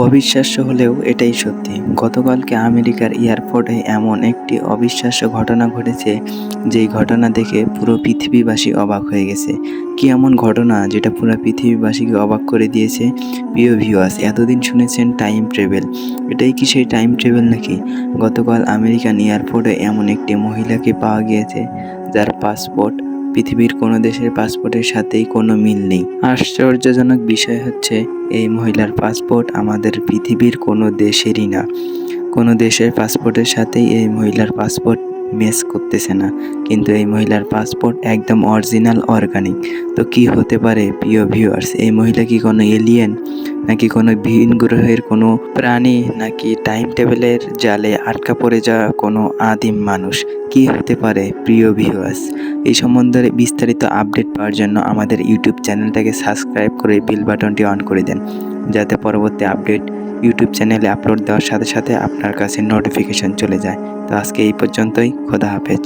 অবিশ্বাস্য হলেও এটাই সত্যি। গতকালকে আমেরিকার এয়ারপোর্টে এমন একটি অবিশ্বাস্য ঘটনা ঘটেছে, যেই ঘটনা দেখে পুরো পৃথিবীবাসী অবাক হয়ে গেছে। কি এমন ঘটনা যেটা পুরো পৃথিবীবাসীকে অবাক করে দিয়েছে? প্রিয় ভিউয়ার্স, এতদিন শুনেছেন টাইম ট্রেভেল। এটাই কি সেই টাইম ট্রেভেল নাকি? গতকাল আমেরিকান এয়ারপোর্টে এমন একটি মহিলাকে পাওয়া গিয়েছে, যার পাসপোর্ট পৃথিবীর কোনো দেশের পাসপোর্টের সাথেই কোনো মিল নেই। আশ্চর্যজনক বিষয় হচ্ছে, এই মহিলার পাসপোর্ট আমাদের পৃথিবীর কোনো দেশেরই না। কোনো দেশের পাসপোর্টের সাথেই এই মহিলার পাসপোর্ট ম্যাচ করতেছে না। কিন্তু এই মহিলার পাসপোর্ট একদম অরিজিনাল, অর্গানিক। তো কি হতে পারে, প্রিয় ভিউয়ার্স, এই মহিলা কি কোনো এলিয়েন? নাকি কোনো ভিন গ্রহের কোনো প্রাণী, নাকি টাইম টেবিলের জালে আটকা পড়ে যাওয়া কোনো আদিম মানুষ? কি হতে পারে, প্রিয় ভিউয়ার্স এই সম্বন্ধে বিস্তারিত আপডেট পাওয়ার জন্য আমাদের ইউটিউব চ্যানেলটাকে সাবস্ক্রাইব করে বিল বাটনটি অন করে দেন, যাতে পরবর্তী আপডেট ইউটিউব চ্যানেলে আপলোড দেওয়ার সাথে সাথে আপনার কাছে নোটিফিকেশন চলে যায়। তো আজকে এই পর্যন্তই, খোদা হাফেজ।